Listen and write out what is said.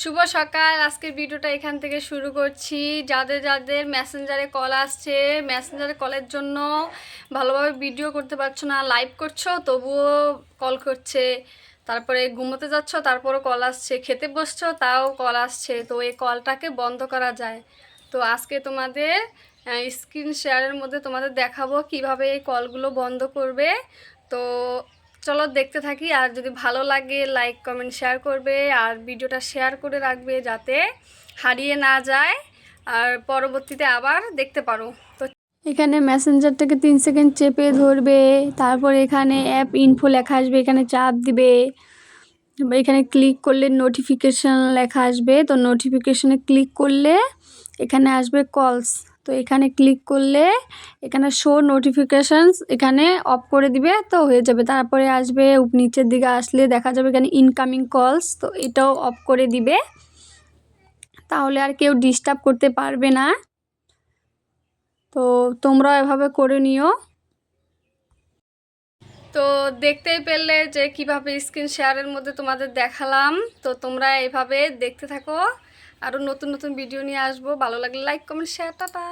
শুভ সকাল, আজকের ভিডিওটা এখান থেকে শুরু করছি। যাদের যাদের মেসেঞ্জারে কল আসছে মেসেঞ্জারে কলের জন্য ভালোভাবে ভিডিও করতে পারছ না লাইভ করছ, তবুও কল করছে। তারপরে ঘুমোতে যাচ্ছ, তারপরও কল আসছে। খেতে বসছো, তাও কল আসছে। তো এই কলটাকে বন্ধ করা যায়। তো আজকে তোমাদের স্ক্রিন শেয়ারের মধ্যে তোমাদের দেখাবো কীভাবে এই কলগুলো বন্ধ করবে। তো চলো দেখতে থাকি। আর যদি ভালো লাগে লাইক কমেন্ট শেয়ার করবে। আর ভিডিওটা শেয়ার করে রাখবে যাতে হারিয়ে না যায়। আর পরবর্তীতে আবার দেখতে পারো। তো এখানে মেসেঞ্জারটাকে তিন সেকেন্ড চেপে ধরবে। তারপর এখানে অ্যাপ ইনফো লেখা আসবে। এখানে চাপ দিবে। এখানে ক্লিক করলে নোটিফিকেশান লেখা আসবে। তো নোটিফিকেশানে ক্লিক করলে এখানে আসবে কলস তো এখানে ক্লিক করলে এখানে শো নোটিফিকেশানস এখানে অফ করে দিবে, তো হয়ে যাবে। তারপরে আসবে নিচের দিকে আসলে দেখা যাবে এখানে ইনকামিং কলস তো এটাও অফ করে দিবে। তাহলে আর কেউ ডিস্টার্ব করতে পারবে না। তো তোমরাও এভাবে করে নিও। তো দেখতেই পেলে যে কীভাবে স্ক্রিন শেয়ারের মধ্যে তোমাদের দেখালাম, তো তোমরা এভাবে দেখতে থাকো। আরও নতুন নতুন ভিডিও নিয়ে আসব। ভালো লাগলে লাইক কমেন্ট শেয়ার টাটা।